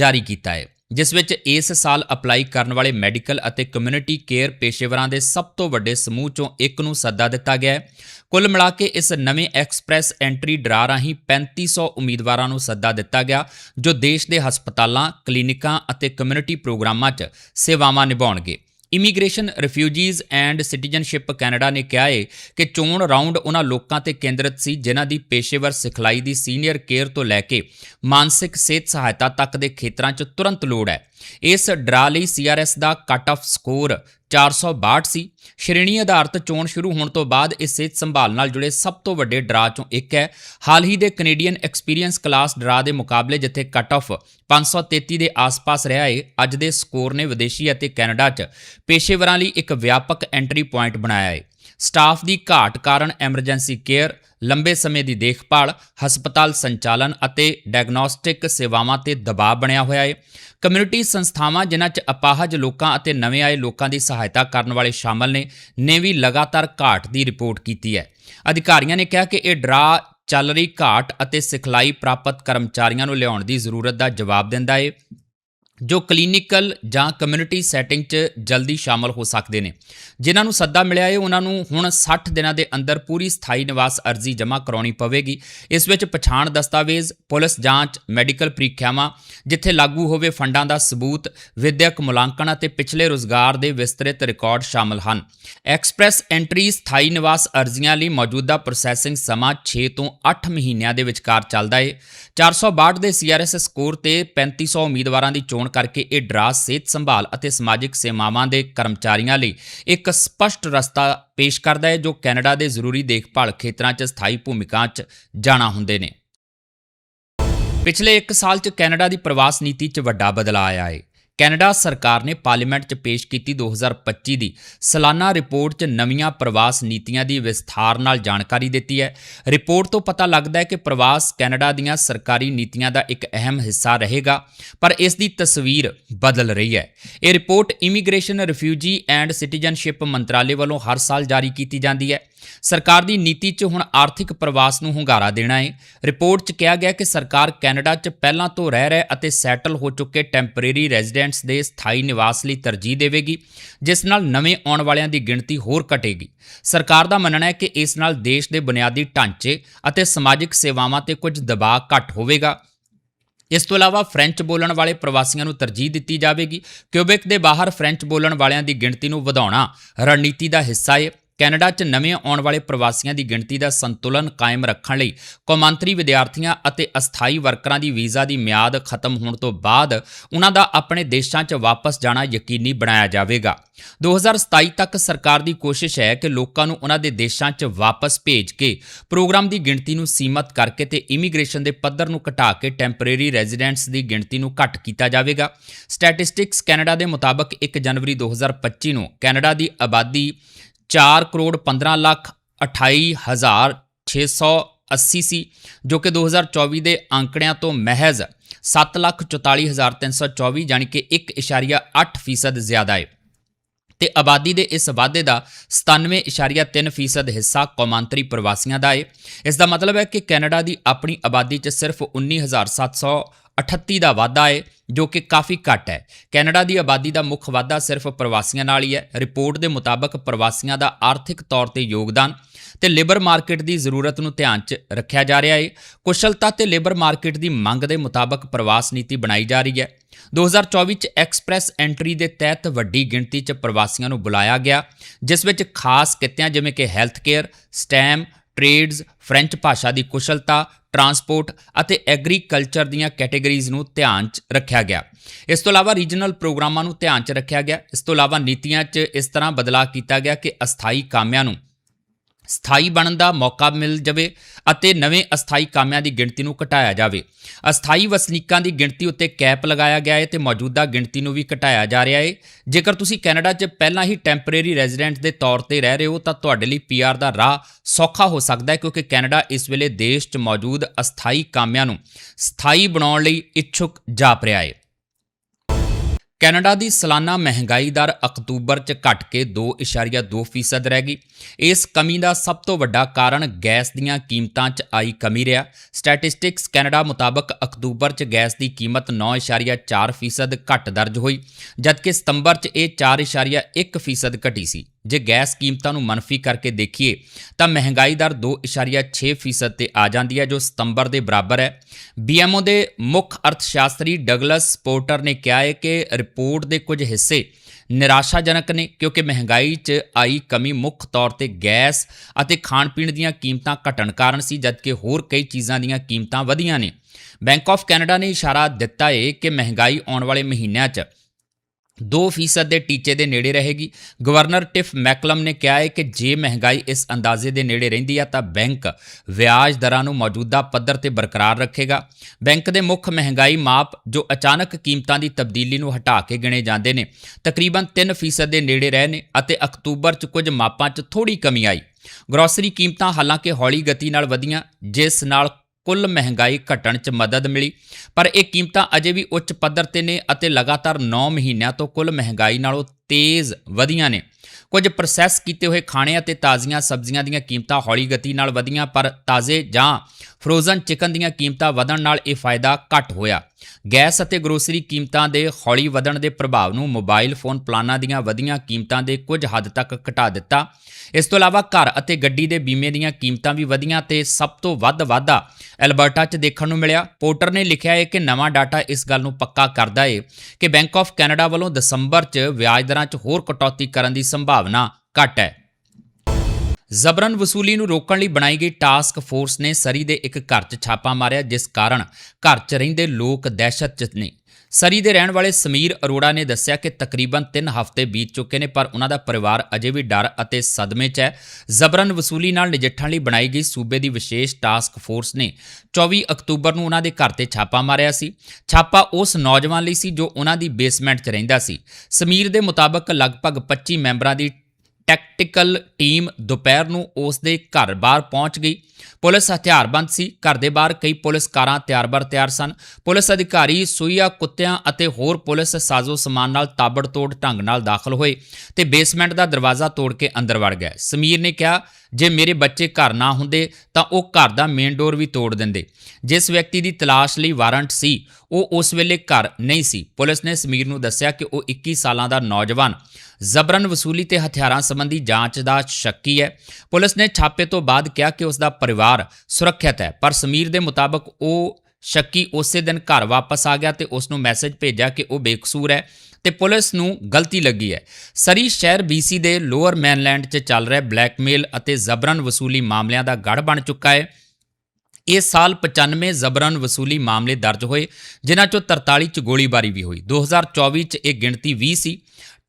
ਜਾਰੀ ਕੀਤਾ ਹੈ ਜਿਸ ਵਿੱਚ ਇਸ ਸਾਲ ਅਪਲਾਈ ਕਰਨ ਵਾਲੇ ਮੈਡੀਕਲ ਅਤੇ ਕਮਿਊਨਿਟੀ ਕੇਅਰ ਪੇਸ਼ੇਵਰਾਂ ਦੇ ਸਭ ਤੋਂ ਵੱਡੇ ਸਮੂਹ ਚੋਂ ਇੱਕ ਨੂੰ ਸੱਦਾ ਦਿੱਤਾ ਗਿਆ ਹੈ। ਕੁੱਲ ਮਿਲਾ ਕੇ ਇਸ ਨਵੇਂ ਐਕਸਪ੍ਰੈਸ ਐਂਟਰੀ ਡਰਾ ਰਾਹੀਂ 3500 ਉਮੀਦਵਾਰਾਂ ਨੂੰ ਸੱਦਾ ਦਿੱਤਾ ਗਿਆ, ਜੋ ਦੇਸ਼ ਦੇ ਹਸਪਤਾਲਾਂ, ਕਲੀਨਿਕਾਂ ਅਤੇ ਕਮਿਊਨਿਟੀ ਪ੍ਰੋਗਰਾਮਾਂ 'ਚ ਸੇਵਾਵਾਂ ਨਿਭਾਉਣਗੇ। Immigration, refugees and citizenship Canada ਨੇ ਕਿਹਾ ਹੈ ਕਿ ਚੋਣ ਰਾਉਂਡ ਉਹਨਾਂ ਲੋਕਾਂ ਤੇ ਕੇਂਦਰਿਤ ਸੀ, ਜਿਨ੍ਹਾਂ ਦੀ ਪੇਸ਼ੇਵਰ ਸਿਖਲਾਈ ਦੀ ਸੀਨੀਅਰ ਕੇਅਰ ਤੋਂ ਲੈ ਕੇ ਮਾਨਸਿਕ ਸਿਹਤ ਸਹਾਇਤਾ ਤੱਕ ਦੇ ਖੇਤਰਾਂ 'ਚ ਤੁਰੰਤ ਲੋੜ ਹੈ। ਇਸ ਡਰਾ ਲਈ ਸੀਆਰਐਸ ਦਾ ਕੱਟ ਆਫ ਸਕੋਰ 462 ਸੀ ਸ਼੍ਰੇਣੀ ਆਧਾਰਿਤ ਚੋਣ ਸ਼ੁਰੂ ਹੋਣ ਤੋਂ ਬਾਅਦ ਇਹ ਸਿਹਤ ਸੰਭਾਲ ਨਾਲ ਜੁੜੇ ਸਭ ਤੋਂ ਵੱਡੇ ਡਰਾ ਚੋਂ ਇੱਕ ਹੈ। ਹਾਲ ਹੀ ਦੇ ਕੈਨੇਡੀਅਨ ਐਕਸਪੀਰੀਅੰਸ ਕਲਾਸ ਡਰਾ ਦੇ ਮੁਕਾਬਲੇ ਜਿੱਥੇ ਕੱਟ ਆਫ 533 ਦੇ ਆਸ-ਪਾਸ ਰਿਹਾ ਹੈ ਅੱਜ ਦੇ ਸਕੋਰ ਨੇ ਵਿਦੇਸ਼ੀ ਅਤੇ ਕੈਨੇਡਾ 'ਚ ਪੇਸ਼ੇਵਰਾਂ ਲਈ ਇੱਕ ਵਿਆਪਕ ਐਂਟਰੀ ਪੁਆਇੰਟ ਬਣਾਇਆ ਹੈ ਸਟਾਫ ਦੀ ਘਾਟ ਕਾਰਨ ਐਮਰਜੈਂਸੀ ਕੇਅਰ ਲੰਬੇ ਸਮੇਂ ਦੀ ਦੇਖਭਾਲ, ਹਸਪਤਾਲ ਸੰਚਾਲਨ ਅਤੇ ਡਾਇਗਨੋਸਟਿਕ ਸੇਵਾਵਾਂ ਤੇ ਦਬਾਅ ਬਣਿਆ ਹੋਇਆ ਹੈ ਕਮਿਊਨਿਟੀ ਸੰਸਥਾਵਾਂ ਜਿਨ੍ਹਾਂ 'ਚ ਅਪਾਹਜ ਲੋਕਾਂ ਅਤੇ ਨਵੇਂ ਆਏ ਲੋਕਾਂ ਦੀ ਸਹਾਇਤਾ ਕਰਨ ਵਾਲੇ ਸ਼ਾਮਲ ਨੇ ਨੇ ਵੀ ਲਗਾਤਾਰ ਘਾਟ ਦੀ ਰਿਪੋਰਟ ਕੀਤੀ ਹੈ। ਅਧਿਕਾਰੀਆਂ ਨੇ ਕਿਹਾ ਕਿ ਇਹ ਡਰਾ ਚੱਲ ਰਹੀ ਘਾਟ ਅਤੇ ਸਿਖਲਾਈ ਪ੍ਰਾਪਤ ਕਰਮਚਾਰੀਆਂ ਨੂੰ ਲਿਆਉਣ ਦੀ ਜ਼ਰੂਰਤ ਦਾ ਜਵਾਬ ਦਿੰਦਾ ਹੈ ਜੋ ਕਲੀਨਿਕਲ ਜਾਂ ਕਮਿਊਨਿਟੀ ਸੈਟਿੰਗ 'ਚ ਜਲਦੀ ਸ਼ਾਮਲ ਹੋ ਸਕਦੇ ਨੇ। ਜਿਨ੍ਹਾਂ ਨੂੰ ਸੱਦਾ ਮਿਲਿਆ ਹੈ ਉਹਨਾਂ ਨੂੰ ਹੁਣ 60 ਦਿਨਾਂ ਦੇ ਅੰਦਰ ਪੂਰੀ ਸਥਾਈ ਨਿਵਾਸ ਅਰਜ਼ੀ ਜਮ੍ਹਾਂ ਕਰਾਉਣੀ ਪਵੇਗੀ। ਇਸ ਵਿੱਚ ਪਛਾਣ ਦਸਤਾਵੇਜ਼, ਪੁਲਿਸ ਜਾਂਚ, ਮੈਡੀਕਲ ਪ੍ਰੀਖਿਆਵਾਂ, ਜਿੱਥੇ ਲਾਗੂ ਹੋਵੇ ਫੰਡਾਂ ਦਾ ਸਬੂਤ, ਵਿਦਿਅਕ ਮੁਲਾਂਕਣ ਅਤੇ ਪਿਛਲੇ ਰੋਜ਼ਗਾਰ ਦੇ ਵਿਸਤ੍ਰਿਤ ਰਿਕਾਰਡ ਸ਼ਾਮਲ ਹਨ। ਐਕਸਪ੍ਰੈਸ ਐਂਟਰੀ ਸਥਾਈ ਨਿਵਾਸ ਅਰਜ਼ੀਆਂ ਲਈ ਮੌਜੂਦਾ ਪ੍ਰੋਸੈਸਿੰਗ ਸਮਾਂ 6 ਤੋਂ 8 ਮਹੀਨਿਆਂ ਦੇ ਵਿਚਕਾਰ ਚੱਲਦਾ ਹੈ 462 ਦੇ ਸੀਆਰਐਸ ਸਕੋਰ ਤੇ 3500 ਉਮੀਦਵਾਰਾਂ ਦੀ ਚੋਣ ਕਰਕੇ ਇਹ ਡਰਾ ਸਿਹਤ ਸੰਭਾਲ ਅਤੇ ਸਮਾਜਿਕ ਸੇਵਾਵਾਂ ਦੇ ਕਰਮਚਾਰੀਆਂ ਲਈ ਇੱਕ ਸਪਸ਼ਟ ਰਸਤਾ ਪੇਸ਼ ਕਰਦਾ ਹੈ, ਜੋ ਕੈਨੇਡਾ ਦੇ ਜ਼ਰੂਰੀ ਦੇਖਭਾਲ ਖੇਤਰਾਂ 'ਚ ਸਥਾਈ ਭੂਮਿਕਾ 'ਚ ਜਾਣਾ ਹੁੰਦੇ ਨੇ। ਪਿਛਲੇ 1 ਸਾਲ 'ਚ ਕੈਨੇਡਾ ਦੀ ਪ੍ਰਵਾਸ ਨੀਤੀ 'ਚ ਵੱਡਾ ਬਦਲਾਅ ਆਇਆ ਹੈ। ਕੈਨੇਡਾ ਸਰਕਾਰ ਨੇ ਪਾਰਲੀਮੈਂਟ 'ਚ ਪੇਸ਼ ਕੀਤੀ 2025 ਦੀ ਸਾਲਾਨਾ ਰਿਪੋਰਟ 'ਚ ਨਵੀਆਂ ਪ੍ਰਵਾਸ ਨੀਤੀਆਂ ਦੀ ਵਿਸਥਾਰ ਨਾਲ ਜਾਣਕਾਰੀ ਦਿੱਤੀ ਹੈ। ਰਿਪੋਰਟ ਤੋਂ ਪਤਾ ਲੱਗਦਾ ਹੈ ਕਿ ਪ੍ਰਵਾਸ ਕੈਨੇਡਾ ਦੀਆਂ ਸਰਕਾਰੀ ਨੀਤੀਆਂ ਦਾ ਇੱਕ ਅਹਿਮ ਹਿੱਸਾ ਰਹੇਗਾ, ਪਰ ਇਸ ਦੀ ਤਸਵੀਰ ਬਦਲ ਰਹੀ ਹੈ। ਇਹ report immigration, refugee and citizenship ਮੰਤਰਾਲੇ ਵੱਲੋਂ ਹਰ ਸਾਲ ਜਾਰੀ ਕੀਤੀ ਜਾਂਦੀ ਹੈ। ਸਰਕਾਰ ਦੀ ਨੀਤੀ 'ਚ ਹੁਣ ਆਰਥਿਕ ਪ੍ਰਵਾਸ ਨੂੰ ਹੁੰਗਾਰਾ ਦੇਣਾ ਹੈ ਰਿਪੋਰਟ 'ਚ ਕਿਹਾ ਗਿਆ ਕਿ ਸਰਕਾਰ ਕੈਨੇਡਾ 'ਚ ਪਹਿਲਾਂ ਤੋਂ ਰਹਿ ਰਹੇ ਅਤੇ ਸੈਟਲ ਹੋ ਚੁੱਕੇ ਟੈਂਪਰੇਰੀ ਰੈਜ਼ੀਡੈਂਟਸ ਦੇ ਸਥਾਈ ਨਿਵਾਸ ਲਈ ਤਰਜੀਹ ਦੇਵੇਗੀ, ਜਿਸ ਨਾਲ ਨਵੇਂ ਆਉਣ ਵਾਲਿਆਂ ਦੀ ਗਿਣਤੀ ਹੋਰ ਘਟੇਗੀ। ਸਰਕਾਰ ਦਾ ਮੰਨਣਾ ਹੈ ਕਿ ਇਸ ਨਾਲ ਦੇਸ਼ ਦੇ ਬੁਨਿਆਦੀ ਢਾਂਚੇ ਅਤੇ ਸਮਾਜਿਕ ਸੇਵਾਵਾਂ ਤੇ ਕੁਝ ਦਬਾਅ ਘੱਟ ਹੋਵੇਗਾ। ਇਸ ਤੋਂ ਇਲਾਵਾ ਫ੍ਰੈਂਚ ਬੋਲਣ ਵਾਲੇ ਪ੍ਰਵਾਸੀਆਂ ਨੂੰ ਤਰਜੀਹ ਦਿੱਤੀ ਜਾਵੇਗੀ। ਕਿਊਬਿਕ ਦੇ ਬਾਹਰ ਫ੍ਰੈਂਚ ਬੋਲਣ ਵਾਲਿਆਂ ਦੀ ਗਿਣਤੀ ਨੂੰ ਵਧਾਉਣਾ ਰਣਨੀਤੀ ਦਾ ਹਿੱਸਾ ਹੈ ਕੈਨੇਡਾ 'ਚ ਨਵੇਂ ਆਉਣ ਵਾਲੇ ਪ੍ਰਵਾਸੀਆਂ ਦੀ ਗਿਣਤੀ ਦਾ ਸੰਤੁਲਨ ਕਾਇਮ ਰੱਖਣ ਲਈ ਕੌਮਾਂਤਰੀ ਵਿਦਿਆਰਥੀਆਂ ਅਤੇ ਅਸਥਾਈ ਵਰਕਰਾਂ ਦੀ ਵੀਜ਼ਾ ਦੀ ਮਿਆਦ ਖਤਮ ਹੋਣ ਤੋਂ ਬਾਅਦ ਉਹਨਾਂ ਦਾ ਆਪਣੇ ਦੇਸ਼ਾਂ 'ਚ ਵਾਪਸ ਜਾਣਾ ਯਕੀਨੀ ਬਣਾਇਆ ਜਾਵੇਗਾ। 2027 ਤੱਕ ਸਰਕਾਰ ਦੀ ਕੋਸ਼ਿਸ਼ ਹੈ ਕਿ ਲੋਕਾਂ ਨੂੰ ਉਹਨਾਂ ਦੇ ਦੇਸ਼ਾਂ 'ਚ ਵਾਪਸ ਭੇਜ ਕੇ ਪ੍ਰੋਗਰਾਮ ਦੀ ਗਿਣਤੀ ਨੂੰ ਸੀਮਤ ਕਰਕੇ ਤੇ ਇਮੀਗ੍ਰੇਸ਼ਨ ਦੇ ਪੱਧਰ ਨੂੰ ਘਟਾ ਕੇ ਟੈਂਪਰੇਰੀ ਰੈਜ਼ੀਡੈਂਟਸ ਦੀ ਗਿਣਤੀ ਨੂੰ ਘੱਟ ਕੀਤਾ ਜਾਵੇਗਾ। ਸਟੈਟਿਸਟਿਕਸ ਕੈਨੇਡਾ ਦੇ ਮੁਤਾਬਕ 1 ਜਨਵਰੀ 2025 ਨੂੰ ਕੈਨੇਡਾ ਦੀ ਆਬਾਦੀ 4 ਕਰੋੜ 15 ਲੱਖ 28 ਹਜ਼ਾਰ 680 ਸੀ ਜੋ ਕਿ 2024 ਦੇ ਅੰਕੜਿਆਂ ਤੋਂ ਮਹਿਜ਼ 7 ਲੱਖ 44 ਹਜ਼ਾਰ 324 ਯਾਨੀ ਕਿ 1.8 ਫੀਸਦ ਜ਼ਿਆਦਾ ਹੈ ਤੇ ਆਬਾਦੀ ਦੇ ਇਸ ਵਾਧੇ ਦਾ 97.3 ਫੀਸਦ ਹਿੱਸਾ ਕੌਮਾਂਤਰੀ ਪ੍ਰਵਾਸੀਆਂ ਦਾ ਹੈ ਇਸ ਦਾ ਮਤਲਬ ਹੈ ਕਿ ਕੈਨੇਡਾ ਦੀ ਆਪਣੀ ਆਬਾਦੀ 'ਚ ਸਿਰਫ 19738 ਦਾ ਵਾਧਾ ਹੈ ਜੋ ਕਿ ਕਾਫੀ ਘੱਟ ਹੈ। ਕੈਨੇਡਾ ਦੀ ਆਬਾਦੀ ਦਾ ਮੁੱਖ ਵਾਧਾ ਸਿਰਫ ਪ੍ਰਵਾਸੀਆਂ ਨਾਲ ਹੀ ਹੈ। ਰਿਪੋਰਟ ਦੇ ਮੁਤਾਬਕ ਪ੍ਰਵਾਸੀਆਂ ਦਾ ਆਰਥਿਕ ਤੌਰ ਤੇ ਯੋਗਦਾਨ ਤੇ ਲੇਬਰ ਮਾਰਕੀਟ ਦੀ ਜ਼ਰੂਰਤ ਨੂੰ ਧਿਆਨ 'ਚ ਰੱਖਿਆ ਜਾ ਰਿਹਾ ਹੈ ਕੁਸ਼ਲਤਾ ਤੇ ਲੇਬਰ ਮਾਰਕੀਟ ਦੀ ਮੰਗ ਦੇ ਮੁਤਾਬਕ ਪ੍ਰਵਾਸ ਨੀਤੀ ਬਣਾਈ ਜਾ ਰਹੀ ਹੈ। 2024 ਚ ਐਕਸਪ੍ਰੈਸ ਐਂਟਰੀ ਦੇ ਤਹਿਤ ਵੱਡੀ ਗਿਣਤੀ 'ਚ ਪ੍ਰਵਾਸੀਆਂ ਨੂੰ ਬੁਲਾਇਆ ਗਿਆ, ਜਿਸ ਵਿੱਚ ਖਾਸ ਕਿੱਤਿਆਂ ਜਿਵੇਂ ਕਿ health care STEM trades French ਭਾਸ਼ਾ ਦੀ ਕੁਸ਼ਲਤਾ ਟਰਾਂਸਪੋਰਟ ਅਤੇ ਐਗਰੀਕਲਚਰ ਦੀਆਂ ਕੈਟੇਗਰੀਜ਼ ਨੂੰ ਧਿਆਨ 'ਚ ਰੱਖਿਆ ਗਿਆ। ਇਸ ਤੋਂ ਇਲਾਵਾ ਰੀਜਨਲ ਪ੍ਰੋਗਰਾਮਾਂ ਨੂੰ ਧਿਆਨ 'ਚ ਰੱਖਿਆ ਗਿਆ। ਇਸ ਤੋਂ ਇਲਾਵਾ ਨੀਤੀਆਂ 'ਚ ਇਸ ਤਰ੍ਹਾਂ ਬਦਲਾਅ ਕੀਤਾ ਗਿਆ ਕਿ ਅਸਥਾਈ ਕਾਮਿਆਂ ਨੂੰ ਸਥਾਈ ਬਣਨ ਦਾ ਮੌਕਾ ਮਿਲ ਜਾਵੇ ਅਤੇ ਨਵੇਂ ਅਸਥਾਈ ਕਾਮਿਆਂ ਦੀ ਗਿਣਤੀ ਨੂੰ ਘਟਾਇਆ ਜਾਵੇ। ਅਸਥਾਈ ਵਸਨੀਕਾਂ ਦੀ ਗਿਣਤੀ ਉੱਤੇ ਕੈਪ ਲਗਾਇਆ ਗਿਆ ਹੈ ਤੇ ਮੌਜੂਦਾ ਗਿਣਤੀ ਨੂੰ ਵੀ ਘਟਾਇਆ ਜਾ ਰਿਹਾ ਹੈ ਜੇਕਰ ਤੁਸੀਂ ਕੈਨੇਡਾ 'ਚ ਪਹਿਲਾਂ ਹੀ ਟੈਂਪਰੇਰੀ ਰੈਜ਼ੀਡੈਂਟ ਦੇ ਤੌਰ ਤੇ ਰਹਿ ਰਹੇ ਹੋ, ਤਾਂ ਤੁਹਾਡੇ ਲਈ ਪੀਆਰ ਦਾ ਰਾਹ ਸੌਖਾ ਹੋ ਸਕਦਾ ਹੈ ਕਿਉਂਕਿ ਕੈਨੇਡਾ ਇਸ ਵੇਲੇ ਦੇਸ਼ 'ਚ ਮੌਜੂਦ ਅਸਥਾਈ ਕਾਮਿਆਂ ਨੂੰ ਸਥਾਈ ਬਣਾਉਣ ਲਈ ਇੱਛੁਕ ਜਾਪ ਰਿਹਾ ਹੈ ਕੈਨੇਡਾ ਦੀ ਸਾਲਾਨਾ ਮਹਿੰਗਾਈ ਦਰ ਅਕਤੂਬਰ 'ਚ ਘਟ ਕੇ 2.2% ਰਹਿ ਗਈ। ਇਸ ਕਮੀ ਦਾ ਸਭ ਤੋਂ ਵੱਡਾ ਕਾਰਨ ਗੈਸ ਦੀਆਂ ਕੀਮਤਾਂ 'ਚ ਆਈ ਕਮੀ ਰਿਹਾ। ਸਟੈਟਿਸਟਿਕਸ ਕੈਨੇਡਾ ਮੁਤਾਬਕ ਅਕਤੂਬਰ 'ਚ ਗੈਸ ਦੀ ਕੀਮਤ 9.4% ਘਟ ਦਰਜ ਹੋਈ, ਜਦਕਿ ਸਤੰਬਰ 'ਚ ਇਹ 4.1% ਘਟੀ ਸੀ। ਜੇ ਗੈਸ ਕੀਮਤਾਂ ਨੂੰ ਮੰਨਫੀ ਕਰਕੇ ਦੇਖੀਏ, ਤਾਂ ਮਹਿੰਗਾਈ ਦਰ 2.6% ਤੇ ਆ ਜਾਂਦੀ ਹੈ, ਜੋ ਸਤੰਬਰ ਦੇ ਬਰਾਬਰ ਹੈ। ਬੀਐਮਓ ਦੇ ਮੁੱਖ ਅਰਥਸ਼ਾਸਤਰੀ ਡਗਲਸ ਪੋਰਟਰ ਨੇ ਕਿਹਾ ਹੈ ਕਿ ਰਿਪੋਰਟ ਦੇ ਕੁਝ ਹਿੱਸੇ ਨਿਰਾਸ਼ਾਜਨਕ ਨੇ, ਕਿਉਂਕਿ ਮਹਿੰਗਾਈ 'ਚ ਆਈ ਕਮੀ ਮੁੱਖ ਤੌਰ ਤੇ ਗੈਸ ਅਤੇ ਖਾਣ ਪੀਣ ਦੀਆਂ ਕੀਮਤਾਂ ਘਟਣ ਕਾਰਨ ਸੀ, ਜਦਕਿ ਹੋਰ ਕਈ ਚੀਜ਼ਾਂ ਦੀਆਂ ਕੀਮਤਾਂ ਵਧੀਆਂ ਨੇ। ਬੈਂਕ ਆਫ ਕੈਨੇਡਾ ਨੇ ਇਸ਼ਾਰਾ ਦਿੱਤਾ ਹੈ ਕਿ ਮਹਿੰਗਾਈ ਆਉਣ ਵਾਲੇ ਮਹੀਨਿਆਂ 'ਚ 2% ਦੇ ਟੀਚੇ ਦੇ ਨੇੜੇ ਰਹੇਗੀ। ਗਵਰਨਰ ਟਿਫ ਮੈਕਲਮ ਨੇ ਕਿਹਾ ਹੈ ਕਿ ਜੇ ਮਹਿੰਗਾਈ ਇਸ ਅੰਦਾਜ਼ੇ ਦੇ ਨੇੜੇ ਰਹਿੰਦੀ ਹੈ ਤਾਂ ਬੈਂਕ ਵਿਆਜ ਦਰਾਂ ਨੂੰ ਮੌਜੂਦਾ ਪੱਧਰ ਤੇ ਬਰਕਰਾਰ ਰੱਖੇਗਾ। ਬੈਂਕ ਦੇ ਮੁੱਖ ਮਹਿੰਗਾਈ ਮਾਪ, ਜੋ ਅਚਾਨਕ ਕੀਮਤਾਂ ਦੀ ਤਬਦੀਲੀ ਨੂੰ ਹਟਾ ਕੇ ਗਿਣੇ ਜਾਂਦੇ ਨੇ, ਤਕਰੀਬਨ 3% ਦੇ ਨੇੜੇ ਰਹੇ ਨੇ ਅਤੇ ਅਕਤੂਬਰ 'ਚ ਕੁਝ ਮਾਪਾਂ 'ਚ ਥੋੜੀ ਕਮੀ ਆਈ। ਗਰੋਸਰੀ ਕੀਮਤਾਂ ਹਾਲਾਂਕਿ ਹੌਲੀ ਗਤੀ ਨਾਲ ਵਧੀਆਂ, ਜਿਸ ਨਾਲ ਕੁੱਲ ਮਹਿੰਗਾਈ ਘਟਣ 'ਚ ਮਦਦ ਮਿਲੀ। ਪਰ ਇਹ ਕੀਮਤਾਂ ਅਜੇ ਵੀ ਉੱਚ ਪੱਧਰ ਤੇ ਨੇ ਅਤੇ ਲਗਾਤਾਰ 9 ਮਹੀਨਿਆਂ ਤੋਂ ਕੁੱਲ ਮਹਿੰਗਾਈ ਨਾਲੋਂ ਤੇਜ਼ ਵਧੀਆਂ ਨੇ। ਕੁਝ ਪ੍ਰੋਸੈਸ ਕੀਤੇ ਹੋਏ ਖਾਣੇ ਅਤੇ ਤਾਜ਼ੀਆਂ ਸਬਜ਼ੀਆਂ ਦੀਆਂ ਕੀਮਤਾਂ ਹੌਲੀ ਗਤੀ ਨਾਲ ਵਧੀਆਂ, ਪਰ ਤਾਜ਼ੇ ਜਾਂ ਫਰੋਜ਼ਨ ਚਿਕਨ ਦੀਆਂ ਕੀਮਤਾਂ ਵਧਣ ਨਾਲ ਇਹ ਫਾਇਦਾ ਘੱਟ ਹੋਇਆ। ਗੈਸ ਅਤੇ ਗਰੋਸਰੀ ਕੀਮਤਾਂ ਦੇ ਹੌਲੀ ਵਧਣ ਦੇ ਪ੍ਰਭਾਵ ਨੂੰ ਮੋਬਾਈਲ ਫੋਨ ਪਲਾਨਾਂ ਦੀਆਂ ਵਧੀਆਂ ਕੀਮਤਾਂ ਦੇ ਕੁਝ ਹੱਦ ਤੱਕ ਘਟਾ ਦਿੱਤਾ। ਇਸ ਤੋਂ ਇਲਾਵਾ ਘਰ ਅਤੇ ਗੱਡੀ ਦੇ ਬੀਮੇ ਦੀਆਂ ਕੀਮਤਾਂ ਵੀ ਵਧੀਆਂ ਤੇ ਸਭ ਤੋਂ ਵੱਧ ਵਾਧਾ ਐਲਬਰਟਾ 'ਚ ਦੇਖਣ ਨੂੰ ਮਿਲਿਆ। ਪੋਰਟਰ ਨੇ ਲਿਖਿਆ ਹੈ ਕਿ ਨਵਾਂ ਡਾਟਾ ਇਸ ਗੱਲ ਨੂੰ ਪੱਕਾ ਕਰਦਾ ਹੈ ਕਿ ਬੈਂਕ ਆਫ ਕੈਨੇਡਾ ਵੱਲੋਂ ਦਸੰਬਰ 'ਚ ਵਿਆਜ ਦਰਾਂ 'ਚ ਹੋਰ ਕਟੌਤੀ ਕਰਨ ਦੀ ਸੰਭਾਵਨਾ ਘੱਟ ਹੈ। ਜ਼ਬਰਨ ਵਸੂਲੀ ਨੂੰ ਰੋਕਣ ਲਈ ਬਣਾਈ ਗਈ ਟਾਸਕ ਫੋਰਸ ਨੇ ਸਰੀ ਦੇ ਇੱਕ ਘਰ 'ਚ ਛਾਪਾ ਮਾਰਿਆ, ਜਿਸ ਕਾਰਨ ਘਰ 'ਚ ਰਹਿੰਦੇ ਲੋਕ ਦਹਿਸ਼ਤ 'ਚ ਨੇ। ਸਰੀ ਦੇ ਰਹਿਣ ਵਾਲੇ ਸਮੀਰ ਅਰੋੜਾ ਨੇ ਦੱਸਿਆ ਕਿ ਤਕਰੀਬਨ 3 ਹਫ਼ਤੇ ਬੀਤ ਚੁੱਕੇ ਨੇ, ਪਰ ਉਹਨਾਂ ਦਾ ਪਰਿਵਾਰ ਅਜੇ ਵੀ ਡਰ ਅਤੇ ਸਦਮੇ 'ਚ ਹੈ। ਜ਼ਬਰਨ ਵਸੂਲੀ ਨਾਲ ਨਜਿੱਠਣ ਲਈ ਬਣਾਈ ਗਈ ਸੂਬੇ ਦੀ ਵਿਸ਼ੇਸ਼ ਟਾਸਕ ਫੋਰਸ ਨੇ 24 ਅਕਤੂਬਰ ਨੂੰ ਉਹਨਾਂ ਦੇ ਘਰ ਤੇ ਛਾਪਾ ਮਾਰਿਆ ਸੀ। ਛਾਪਾ ਉਸ ਨੌਜਵਾਨ ਲਈ ਸੀ ਜੋ ਉਹਨਾਂ ਦੀ ਬੇਸਮੈਂਟ 'ਚ ਰਹਿੰਦਾ ਸੀ। ਸਮੀਰ ਦੇ ਮੁਤਾਬਕ ਲਗਭਗ 25 ਮੈਂਬਰਾਂ ਦੀ ਟੈਕਟੀਕਲ ਟੀਮ ਦੁਪਹਿਰ ਨੂੰ ਉਸ ਦੇ ਘਰ ਬਾਹਰ ਪਹੁੰਚ ਗਈ। ਪੁਲਿਸ ਹਥਿਆਰਬੰਦ ਸੀ। ਘਰ ਦੇ ਬਾਹਰ ਕਈ ਪੁਲਿਸ ਕਾਰਾਂ ਤਿਆਰ-ਬਰ ਤਿਆਰ ਸਨ। ਪੁਲਿਸ ਅਧਿਕਾਰੀ ਸੂਈਆ ਕੁੱਤਿਆਂ ਅਤੇ ਹੋਰ ਪੁਲਿਸ ਸਾਜ਼ੋ ਸਮਾਨ ਨਾਲ ਤਾਬੜਤੋੜ ਢੰਗ ਨਾਲ ਦਾਖਲ ਹੋਏ ਤੇ ਬੇਸਮੈਂਟ ਦਾ ਦਰਵਾਜ਼ਾ ਤੋੜ ਕੇ ਅੰਦਰ ਵੜ ਗਏ। ਸਮੀਰ ਨੇ ਕਿਹਾ ਜੇ ਮੇਰੇ ਬੱਚੇ ਘਰ ਨਾ ਹੁੰਦੇ ਤਾਂ ਉਹ ਘਰ ਦਾ ਮੇਨ ਡੋਰ ਵੀ ਤੋੜ ਦਿੰਦੇ। ਜਿਸ ਵਿਅਕਤੀ ਦੀ ਤਲਾਸ਼ ਲਈ ਵਾਰੰਟ ਸੀ, ਉਹ ਉਸ ਵੇਲੇ ਘਰ ਨਹੀਂ ਸੀ। ਪੁਲਿਸ ਨੇ ਸਮੀਰ ਨੂੰ ਦੱਸਿਆ ਕਿ ਉਹ 21 ਸਾਲਾਂ ਦਾ ਨੌਜਵਾਨ। ਜ਼ਬਰਨ ਵਸੂਲੀ ਤੇ ਹਥਿਆਰਾਂ ਸੰਬੰਧੀ ਜਾਂਚ ਦਾ ਸ਼ੱਕੀ ਹੈ। ਪੁਲਿਸ ਨੇ ਛਾਪੇ ਤੋਂ ਬਾਅਦ ਕਿਹਾ ਕਿ ਉਸ ਦਾ ਪਰਿਵਾਰ ਸੁਰੱਖਿਅਤ ਹੈ, ਪਰ ਸਮੀਰ ਦੇ ਮੁਤਾਬਕ ਉਹ ਸ਼ੱਕੀ ਉਸੇ ਦਿਨ ਘਰ ਵਾਪਸ ਆ ਗਿਆ ਤੇ ਉਸ ਨੂੰ ਮੈਸੇਜ ਭੇਜਿਆ ਕਿ ਉਹ ਬੇਕਸੂਰ ਹੈ। ਤੇ ਪੁਲਿਸ ਨੂੰ ਗਲਤੀ ਲੱਗੀ ਹੈ। ਸਰੀ ਸ਼ਹਿਰ BC ਦੇ ਲੋਅਰ ਮੈਨਲੈਂਡ 'ਚ ਚੱਲ ਰਿਹਾ ਬਲੈਕਮੇਲ ਅਤੇ ਜ਼ਬਰਨ ਵਸੂਲੀ ਮਾਮਲਿਆਂ ਦਾ ਗੜ ਬਣ ਚੁੱਕਾ ਹੈ। ਇਸ ਸਾਲ 95 ਜ਼ਬਰਨ ਵਸੂਲੀ ਮਾਮਲੇ ਦਰਜ ਹੋਏ, ਜਿਨ੍ਹਾਂ ਚੋਂ 43 ਚ ਗੋਲੀਬਾਰੀ ਵੀ ਹੋਈ। 2024 ਚ ਇਹ ਗਿਣਤੀ 20 ਸੀ।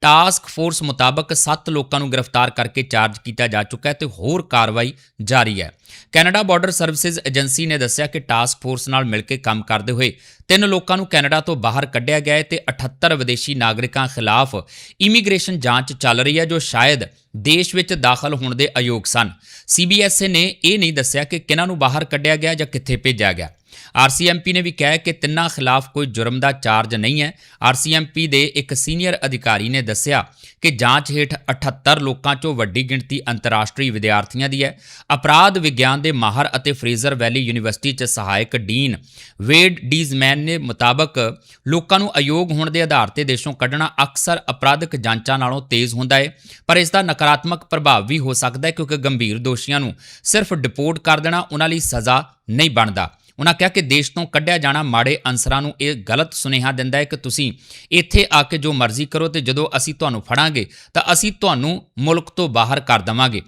ਟਾਸਕ ਫੋਰਸ ਮੁਤਾਬਕ 7 ਲੋਕਾਂ ਨੂੰ ਗ੍ਰਿਫਤਾਰ ਕਰਕੇ ਚਾਰਜ ਕੀਤਾ ਜਾ ਚੁੱਕਾ ਹੈ ਤੇ ਹੋਰ ਕਾਰਵਾਈ ਜਾਰੀ ਹੈ। ਕੈਨੇਡਾ ਬਾਰਡਰ ਸਰਵਿਸਿਜ਼ ਏਜੰਸੀ ਨੇ ਦੱਸਿਆ ਕਿ ਟਾਸਕ ਫੋਰਸ ਨਾਲ ਮਿਲ ਕੇ ਕੰਮ ਕਰਦੇ ਹੋਏ ਤਿੰਨ ਲੋਕਾਂ ਨੂੰ ਕੈਨੇਡਾ ਤੋਂ ਬਾਹਰ ਕੱਢਿਆ ਗਿਆ ਹੈ ਤੇ 78 ਵਿਦੇਸ਼ੀ ਨਾਗਰਿਕਾਂ ਖਿਲਾਫ ਇਮੀਗ੍ਰੇਸ਼ਨ ਜਾਂਚ ਚੱਲ ਰਹੀ ਹੈ ਜੋ ਸ਼ਾਇਦ ਦੇਸ਼ ਵਿੱਚ ਦਾਖਲ ਹੋਣ ਦੇ ਅਯੋਗ ਸਨ। ਸੀਬੀਐਸਏ ਨੇ ਇਹ ਨਹੀਂ ਦੱਸਿਆ ਕਿ ਕਿਹਨਾਂ ਨੂੰ ਬਾਹਰ ਕੱਢਿਆ ਗਿਆ ਜਾਂ ਕਿੱਥੇ ਭੇਜਿਆ ਗਿਆ। ਆਰਸੀਐਮਪੀ ਨੇ ਵੀ ਕਿਹਾ ਕਿ ਤਿੰਨਾਂ ਖਿਲਾਫ ਕੋਈ ਜੁਰਮ ਦਾ ਚਾਰਜ ਨਹੀਂ ਹੈ। ਆਰਸੀਐਮਪੀ ਦੇ ਇੱਕ ਸੀਨੀਅਰ ਅਧਿਕਾਰੀ ਨੇ ਦੱਸਿਆ ਕਿ ਜਾਂਚ ਹੇਠ 78 ਲੋਕਾਂ 'ਚੋਂ ਵੱਡੀ ਗਿਣਤੀ ਅੰਤਰਰਾਸ਼ਟਰੀ ਵਿਦਿਆਰਥੀਆਂ ਦੀ ਹੈ। ਅਪਰਾਧ ਵਿਗਿਆਨ ਦੇ ਮਾਹਰ ਅਤੇ ਫਰੇਜ਼ਰ ਵੈਲੀ ਯੂਨੀਵਰਸਿਟੀ 'ਚ ਸਹਾਇਕ ਡੀਨ ਵੇਡ ਡੀਜ਼ਮੈਨ ਨੇ ਮੁਤਾਬਕ ਲੋਕਾਂ ਨੂੰ ਅਯੋਗ ਹੋਣ ਦੇ ਆਧਾਰ ਤੇ ਦੇਸ਼ੋਂ ਕੱਢਣਾ ਅਕਸਰ ਅਪਰਾਧਿਕ ਜਾਂਚਾਂ ਨਾਲੋਂ ਤੇਜ਼ ਹੁੰਦਾ ਹੈ। ਪਰ ਇਸ ਦਾ ਨਕਾਰਾਤਮਕ ਪ੍ਰਭਾਵ ਵੀ ਹੋ ਸਕਦਾ ਹੈ ਕਿਉਂਕਿ ਗੰਭੀਰ ਦੋਸ਼ੀਆਂ ਨੂੰ ਸਿਰਫ ਡਿਪੋਰਟ ਕਰ ਦੇਣਾ ਉਹਨਾਂ ਲਈ ਸਜ਼ਾ ਨਹੀਂ ਬਣਦਾ। ਉਹਨਾਂ ਕਿਹਾ ਕਿ ਦੇਸ਼ ਤੋਂ ਕੱਢਿਆ ਜਾਣਾ ਮਾੜੇ ਅਨਸਰਾਂ ਨੂੰ ਇਹ ਗਲਤ ਸੁਨੇਹਾ ਦਿੰਦਾ ਹੈ ਕਿ ਤੁਸੀਂ ਇੱਥੇ ਆ ਕੇ ਜੋ ਮਰਜ਼ੀ ਕਰੋ ਤੇ ਜਦੋਂ ਅਸੀਂ ਤੁਹਾਨੂੰ ਫੜਾਂਗੇ ਤਾਂ ਅਸੀਂ ਤੁਹਾਨੂੰ ਮੁਲਕ ਤੋਂ ਬਾਹਰ ਕਰ ਦੇਵਾਂਗੇ।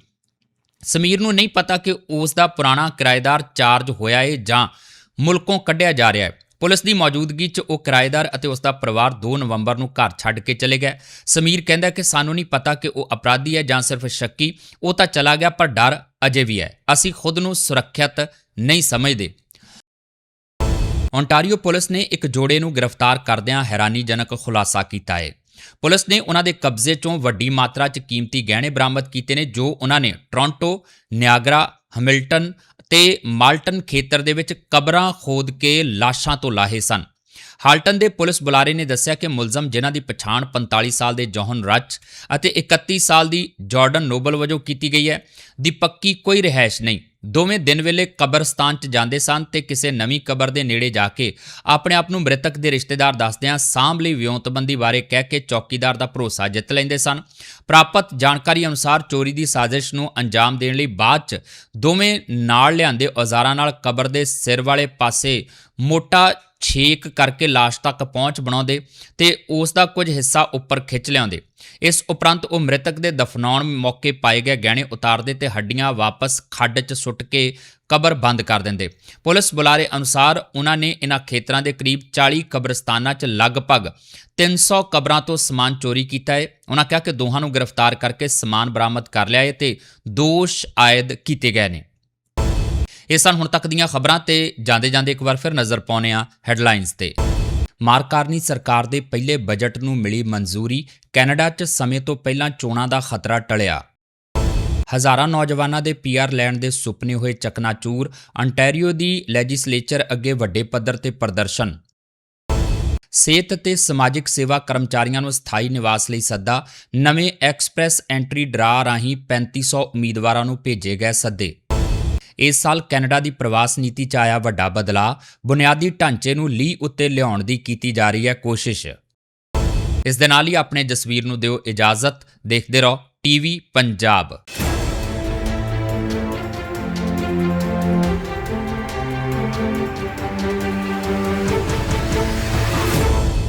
ਸਮੀਰ ਨੂੰ ਨਹੀਂ ਪਤਾ ਕਿ ਉਸ ਦਾ ਪੁਰਾਣਾ ਕਿਰਾਏਦਾਰ ਚਾਰਜ ਹੋਇਆ ਹੈ ਜਾਂ ਮੁਲਕੋਂ ਕੱਢਿਆ ਜਾ ਰਿਹਾ ਹੈ। ਪੁਲਿਸ ਦੀ ਮੌਜੂਦਗੀ 'ਚ ਉਹ ਕਿਰਾਏਦਾਰ ਅਤੇ ਉਸ ਦਾ ਪਰਿਵਾਰ 2 ਨਵੰਬਰ ਨੂੰ ਘਰ ਛੱਡ ਕੇ ਚਲੇ ਗਏ ਸਮੀਰ ਕਹਿੰਦਾ ਕਿ ਸਾਨੂੰ ਨਹੀਂ ਪਤਾ ਕਿ ਉਹ ਅਪਰਾਧੀ ਹੈ ਜਾਂ ਸਿਰਫ ਸ਼ੱਕੀ, ਉਹ ਤਾਂ ਚਲਾ ਗਿਆ ਪਰ ਡਰ ਅਜੇ ਵੀ ਹੈ। ਅਸੀਂ ਖੁਦ ਨੂੰ ਸੁਰੱਖਿਅਤ ਨਹੀਂ ਸਮਝਦੇ। ਓਨਟਾਰੀਓ ਪੁਲਿਸ ਨੇ ਇੱਕ ਜੋੜੇ ਨੂੰ ਗ੍ਰਿਫਤਾਰ ਕਰਦਿਆਂ ਹੈਰਾਨੀਜਨਕ ਖੁਲਾਸਾ ਕੀਤਾ ਹੈ। ਪੁਲਿਸ ਨੇ ਉਹਨਾਂ ਦੇ ਕਬਜ਼ੇ 'ਚੋਂ ਵੱਡੀ ਮਾਤਰਾ 'ਚ ਕੀਮਤੀ ਗਹਿਣੇ ਬਰਾਮਦ ਕੀਤੇ ਨੇ, ਜੋ ਉਹਨਾਂ ਨੇ ਟੋਰਾਂਟੋ, ਨਿਆਗਰਾ, ਹਮਿਲਟਨ ਤੇ ਮਾਲਟਨ ਖੇਤਰ ਦੇ ਵਿੱਚ ਕਬਰਾਂ ਖੋਦ ਕੇ ਲਾਸ਼ਾਂ ਤੋਂ ਲਾਹੇ ਸਨ। ਹਾਲਟਨ ਦੇ ਪੁਲਿਸ ਬੁਲਾਰੇ ਨੇ ਦੱਸਿਆ ਕਿ ਮੁਲਜ਼ਮ ਜਿਨ੍ਹਾਂ ਦੀ ਪਛਾਣ 45 ਸਾਲ ਦੇ ਜੋਹਨ ਰੱਚ ਅਤੇ 31 ਸਾਲ ਦੀ ਜਾਰਡਨ ਨੋਬਲ ਵਜੋਂ ਕੀਤੀ ਗਈ ਹੈ, ਦੀ ਪੱਕੀ ਕੋਈ ਰਿਹਾਇਸ਼ ਨਹੀਂ। ਦੋਵੇਂ ਦਿਨ ਵੇਲੇ ਕਬਰਸਤਾਨ 'ਚ ਜਾਂਦੇ ਸਨ ਤੇ ਕਿਸੇ ਨਵੀਂ ਕਬਰ ਦੇ ਨੇੜੇ ਜਾ ਕੇ ਆਪਣੇ ਆਪ ਨੂੰ ਮ੍ਰਿਤਕ ਦੇ ਰਿਸ਼ਤੇਦਾਰ ਦੱਸਦਿਆਂ ਸਾਂਭ ਲਈ ਵਿਉਂਤਬੰਦੀ ਬਾਰੇ ਕਹਿ ਕੇ ਚੌਕੀਦਾਰ ਦਾ ਭਰੋਸਾ ਜਿੱਤ ਲੈਂਦੇ ਸਨ। ਪ੍ਰਾਪਤ ਜਾਣਕਾਰੀ ਅਨੁਸਾਰ ਚੋਰੀ ਦੀ ਸਾਜ਼ਿਸ਼ ਨੂੰ ਅੰਜਾਮ ਦੇਣ ਲਈ ਬਾਅਦ 'ਚ ਦੋਵੇਂ ਨਾਲ ਲਿਆਂਦੇ ਔਜ਼ਾਰਾਂ ਨਾਲ ਕਬਰ ਦੇ ਸਿਰ ਵਾਲੇ ਪਾਸੇ ਮੋਟਾ ਛੇਕ ਕਰਕੇ ਲਾਸ਼ ਤੱਕ ਪਹੁੰਚ ਬਣਾਉਂਦੇ ਤੇ ਉਸ ਦਾ ਕੁਝ ਹਿੱਸਾ ਉੱਪਰ ਖਿੱਚ ਲਿਆਉਂਦੇ। ਇਸ ਉਪਰੰਤ ਉਹ ਮ੍ਰਿਤਕ ਦੇ ਦਫਨਾਉਣ ਮੌਕੇ ਪਾਏ ਗਏ ਗਹਿਣੇ ਉਤਾਰਦੇ ਤੇ ਹੱਡੀਆਂ ਵਾਪਸ ਖੱਡ 'ਚ ਸੁੱਟ ਕੇ ਕਬਰ ਬੰਦ ਕਰ ਦਿੰਦੇ। ਪੁਲਿਸ ਬੁਲਾਰੇ ਅਨੁਸਾਰ ਉਹਨਾਂ ਨੇ ਇਹਨਾਂ ਖੇਤਰਾਂ ਦੇ ਕਰੀਬ 40 ਕਬਰਸਤਾਨਾਂ 'ਚ ਲਗਭਗ 300 ਕਬਰਾਂ ਤੋਂ ਸਮਾਨ ਚੋਰੀ ਕੀਤਾ ਹੈ। ਉਹਨਾਂ ਕਿਹਾ ਕਿ ਦੋਹਾਂ ਨੂੰ ਗ੍ਰਿਫਤਾਰ ਕਰਕੇ ਸਮਾਨ ਬਰਾਮਦ ਕਰ ਲਿਆ ਹੈ ਤੇ ਦੋਸ਼ ਆਇਦ ਕੀਤੇ ਗਏ ਨੇ। ਇਹ ਸਨ ਹੁਣ ਤੱਕ ਦੀਆਂ ਖਬਰਾਂ ਤੇ ਜਾਂਦੇ ਜਾਂਦੇ ਇੱਕ ਵਾਰ ਫਿਰ ਨਜ਼ਰ ਪਾਉਂਦੇ ਆ ਹੈਡਲਾਈਨਸ ਤੇ। ਮਾਰਕਾਰਨੀ ਸਰਕਾਰ ਦੇ ਪਹਿਲੇ ਬਜਟ ਨੂੰ ਮਿਲੀ ਮਨਜ਼ੂਰੀ, ਕੈਨੇਡਾ 'ਚ ਸਮੇਂ ਤੋਂ ਪਹਿਲਾਂ ਚੋਣਾਂ ਦਾ ਖਤਰਾ ਟਲਿਆ। ਹਜ਼ਾਰਾਂ ਨੌਜਵਾਨਾਂ ਦੇ ਪੀਆਰ ਲੈਣ ਦੇ ਸੁਪਨੇ ਹੋਏ ਚਕਨਾਚੂਰ ਅੰਟੈਰੀਓ ਦੀ ਲੈਜਿਸਲੇਚਰ ਅੱਗੇ ਵੱਡੇ ਪੱਧਰ ਤੇ ਪ੍ਰਦਰਸ਼ਨ। ਸਿਹਤ ਤੇ ਸਮਾਜਿਕ ਸੇਵਾ ਕਰਮਚਾਰੀਆਂ ਨੂੰ ਸਥਾਈ ਨਿਵਾਸ ਲਈ ਸੱਦਾ, ਨਵੇਂ ਐਕਸਪ੍ਰੈਸ ਐਂਟਰੀ ਡਰਾ ਰਾਹੀਂ 3500 ਉਮੀਦਵਾਰਾਂ ਨੂੰ ਭੇਜੇ ਗਏ ਸੱਦੇ। ਇਸ ਸਾਲ ਕੈਨੇਡਾ ਦੀ ਪ੍ਰਵਾਸ ਨੀਤੀ 'ਚ ਆਇਆ ਵੱਡਾ ਬਦਲਾਅ, ਬੁਨਿਆਦੀ ਢਾਂਚੇ ਨੂੰ ਲੀਹ ਉੱਤੇ ਲਿਆਉਣ ਦੀ ਕੀਤੀ ਜਾ ਰਹੀ ਹੈ ਕੋਸ਼ਿਸ਼। ਇਸ ਦੇ ਨਾਲ ਹੀ ਆਪਣੇ ਜਸਵੀਰ ਨੂੰ ਦਿਓ ਇਜਾਜ਼ਤ, ਦੇਖਦੇ ਰਹੋ, ਟੀਵੀ ਪੰਜਾਬ।